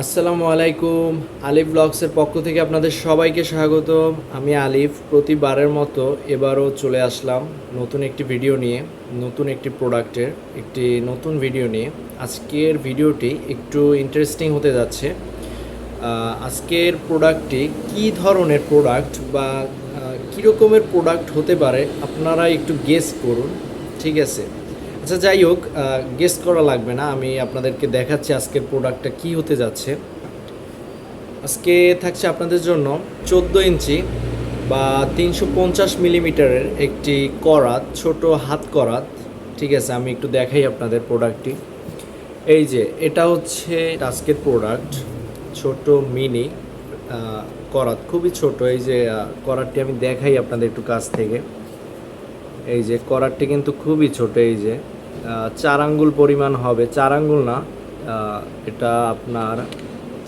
আসসালামু আলাইকুম। আলিফ ব্লগসের পক্ষ থেকে আপনাদের সবাইকে স্বাগত আমি আলিফ, প্রতিবারের মতো এবারও চলে আসলাম নতুন একটি ভিডিও নিয়ে, নতুন একটি প্রোডাক্টের একটি নতুন ভিডিও নিয়ে। আজকের ভিডিওটি একটু ইন্টারেস্টিং হতে যাচ্ছে। আজকের প্রোডাক্টটি কী ধরনের প্রোডাক্ট বা কী রকমের প্রোডাক্ট হতে পারে আপনারা একটু গেস করুন, ঠিক আছে? আচ্ছা যাই হোক গেস্ট করা লাগবে না। আমি আপনাদেরকে দেখাচ্ছি আজকের প্রোডাক্টটা কি হতে যাচ্ছে। আজকে থাকছে আপনাদের জন্য চোদ্দ ইঞ্চি বা তিনশো পঞ্চাশ মিলিমিটারের একটি করাত, ছোট হাত করাত। ঠিক আছে, আমি একটু দেখাই আপনাদের প্রোডাক্টটি এই যে, এটা হচ্ছে আজকের প্রোডাক্ট ছোট মিনি করাত। খুবই ছোট, এই যে করাতটি আমি দেখাই আপনাদের একটু কাছ থেকে। এই যে করারটি কিন্তু খুবই ছোট, এই যে। চার আঙ্গুল পরিমাণ হবে। চার আঙ্গুল না এটা আপনার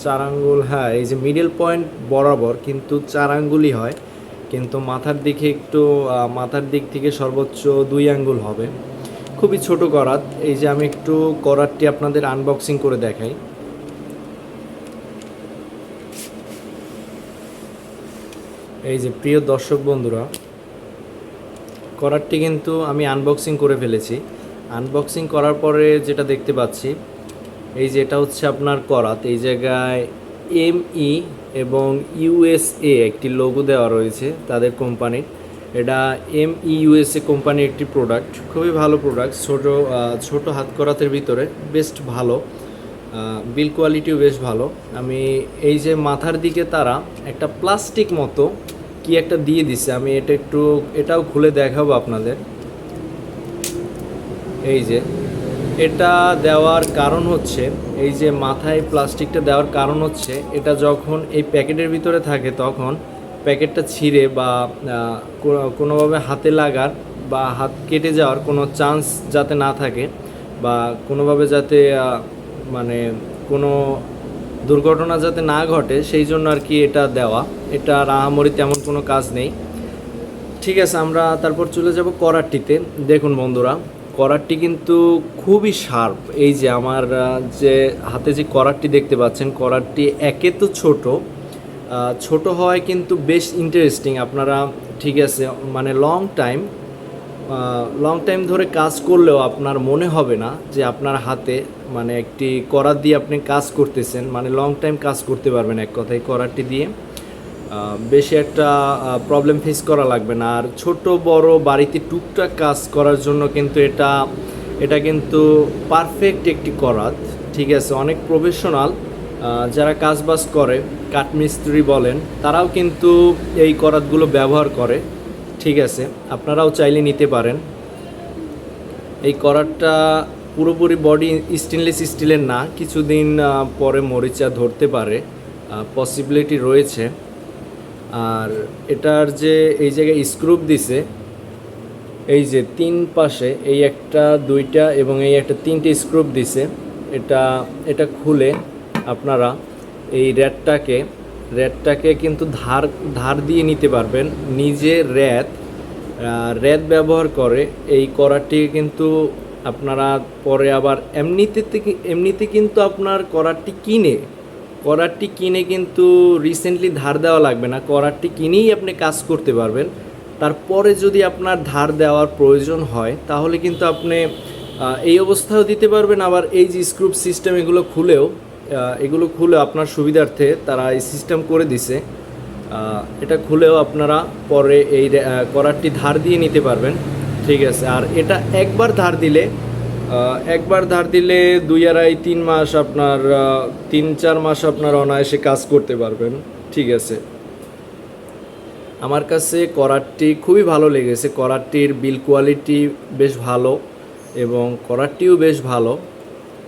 চার আঙ্গুল হ্যাঁ এই যে মিডল পয়েন্ট বরাবর কিন্তু চার আঙ্গুলই হয়। কিন্তু মাথার দিকে একটু মাথার দিক থেকে সর্বোচ্চ দুই আঙ্গুল হবে। খুবই ছোট করাত। এই যে আমি একটু করারটি আপনাদের আনবক্সিং করে দেখাই। এই যে প্রিয় দর্শক বন্ধুরা করারটি কিন্তু আমি আনবক্সিং করে ফেলেছি। আনবক্সিং করার পরে যেটা দেখতে পাচ্ছি, এই যে এটা হচ্ছে আপনার করাত। এই জায়গায় এম ই এবং ইউএসএ একটি লোগো দেওয়া রয়েছে তাদের কোম্পানির এটা এম ই ইউএসএ কোম্পানির একটি প্রোডাক্ট খুবই ভালো প্রোডাক্ট ছোটো ছোটো হাত করাতের ভিতরে বেস্ট ভালো বিল কোয়ালিটিও বেশ ভালো। আমি এই যে মাথার দিকে তারা একটা প্লাস্টিক মতো কি একটা দিয়ে দিছে, আমি এটা একটু, এটাও খুলে দেখাবো আপনাদের। এই যে, এটা দেওয়ার কারণ হচ্ছে, এই যে মাথায় প্লাস্টিকটা দেওয়ার কারণ হচ্ছে, এটা যখন এই প্যাকেটের ভিতরে থাকে তখন প্যাকেটটা ছিঁড়ে বা কোনো- কোনোভাবে হাতে লাগার বা হাত কেটে যাওয়ার কোনো চান্স যাতে না থাকে বা কোনোভাবে যাতে মানে কোনো দুর্ঘটনা যাতে না ঘটে, সেই জন্য আর কি এটা দেওয়া। এটা রাহামরি তেমন কোনো কাজ নেই। ঠিক আছে, আমরা তারপর চলে যাব করারটিতে। দেখুন বন্ধুরা করারটি কিন্তু খুবই শার্প। এই যে আমার যে হাতে যে করারটি দেখতে পাচ্ছেন, করারটি একে তো ছোট ছোট হওয়ায় কিন্তু বেশ ইন্টারেস্টিং আপনারা, ঠিক আছে মানে লং টাইম লং টাইম ধরে কাজ করলেও আপনার মনে হবে না যে আপনার হাতে মানে একটি করার দিয়ে আপনি কাজ করতেছেন মানে লং টাইম কাজ করতে পারবেন এক কথায় করারটি দিয়ে। বেশি একটা প্রবলেম ফেস করা লাগবে না। আর ছোট বড় বাড়িতে টুকটাক কাজ করার জন্য কিন্তু এটা এটা কিন্তু পারফেক্ট একটি করাত। ঠিক আছে, অনেক প্রফেশনাল যারা কাজবাজ করে, কাঠমিস্ত্রি বলেন, তারাও কিন্তু এই করাতগুলো ব্যবহার করে। ঠিক আছে, আপনারাও চাইলে নিতে পারেন। এই করাতটা পুরোপুরি বডি স্টেনলেস স্টিলের না, কিছুদিন পরে মরিচা ধরতে পারে। পসিবিলিটি রয়েছে। আর এটার যে এই জায়গায় স্ক্রুপ দিছে, এই যে তিন পাশে এই একটা, দুইটা এবং এই একটা তিনটে স্ক্রুপ দিছে, এটা এটা খুলে আপনারা এই র্যাটটাকে র্যাটটাকে কিন্তু ধার ধার দিয়ে নিতে পারবেন। নিজে র্যাত র্যাত ব্যবহার করে এই করারটি কিন্তু আপনারা পরে আবার এমনিতে থেকে, এমনিতে কিন্তু আপনার করারটি কিনে করারটি কিনে কিন্তু রিসেন্টলি ধার দেওয়া লাগবে না। করারটি কিনেই আপনি কাজ করতে পারবেন। তারপরে যদি আপনার ধার দেওয়ার প্রয়োজন হয়, তাহলে কিন্তু আপনি এই অবস্থাও দিতে পারবেন। আবার এই যে স্ক্রুপ সিস্টেম এগুলো খুলেও এগুলো খুলে আপনার সুবিধার্থে তারা এই সিস্টেম করে দিছে। এটা খুলেও আপনারা পরে এই করারটি ধার দিয়ে নিতে পারবেন। ঠিক আছে, আর এটা একবার ধার দিলে একবার ধার দিলে দুই আড়াই তিন মাস আপনার তিন চার মাস আপনার অনায়াসে কাজ করতে পারবেন। ঠিক আছে। আমার কাছে করারটি খুবই ভালো লেগেছে। করারটির বিল কোয়ালিটি বেশ ভালো এবং করারটিও বেশ ভালো।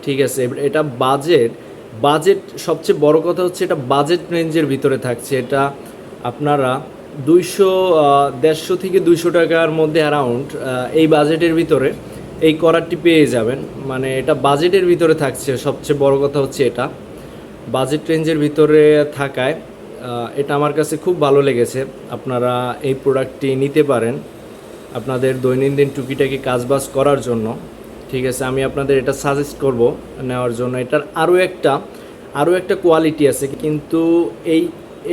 ঠিক আছে এটা বাজেট বাজেট সবচেয়ে বড় কথা হচ্ছে এটা বাজেট রেঞ্জের ভিতরে থাকছে। এটা আপনারা দুইশো দেড়শো থেকে দুইশো টাকার মধ্যে অ্যারাউন্ড এই বাজেটের ভিতরে এই করারটি পেয়ে যাবেন। মানে এটা বাজেটের ভিতরে থাকছে, সবচেয়ে বড় কথা হচ্ছে এটা। বাজেট রেঞ্জের ভিতরে থাকায় এটা আমার কাছে খুব ভালো লেগেছে। আপনারা এই প্রোডাক্টটি নিতে পারেন আপনাদের দৈনন্দিন টুকিটাকি কাজবাজ করার জন্য। ঠিক আছে, আমি আপনাদের এটা সাজেস্ট করব নেওয়ার জন্য। এটার আরও একটা আরও একটা কোয়ালিটি আছে, কিন্তু এই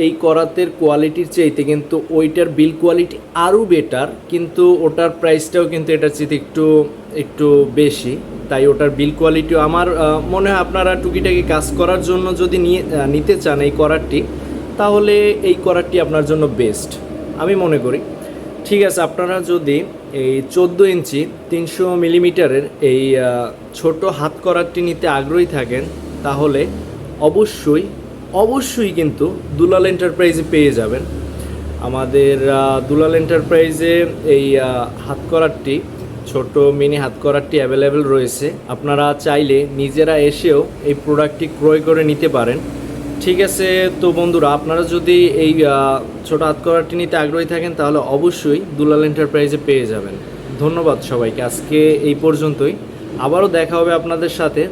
এই করাতের কোয়ালিটির চাইতে কিন্তু ওইটার বিল কোয়ালিটি আরও বেটার, কিন্তু ওটার প্রাইসটাও কিন্তু এটার চাইতে একটু একটু বেশি। তাই ওটার বিল কোয়ালিটিও আমার মনে হয় আপনারা টুকিটাকি কাজ করার জন্য যদি নিয়ে নিতে চান এই করারটি তাহলে এই করারটি আপনার জন্য বেস্ট, আমি মনে করি। ঠিক আছে, আপনারা যদি এই চোদ্দ ইঞ্চি, তিনশো মিলিমিটারের এই ছোট হাত করারটি নিতে আগ্রহী থাকেন, তাহলে অবশ্যই অবশ্যই কিন্তু দুলাল এন্টারপ্রাইজে পেয়ে যাবেন। আমাদের দুলাল এন্টারপ্রাইজে এই আহ, হাত করারটি ছোট মিনি হাত করারটি অ্যাভেলেবেল রয়েছে। আপনারা চাইলে নিজেরা এসেও এই প্রোডাক্টটি ক্রয় করে নিতে পারেন। ঠিক আছে তো বন্ধুরা আপনারা যদি এই ছোট হাত করারটি নিতে আগ্রহী থাকেন তাহলে অবশ্যই দুলাল এন্টারপ্রাইজে পেয়ে যাবেন। ধন্যবাদ সবাইকে আজকে এই পর্যন্তই। আবারও দেখা হবে আপনাদের সাথে।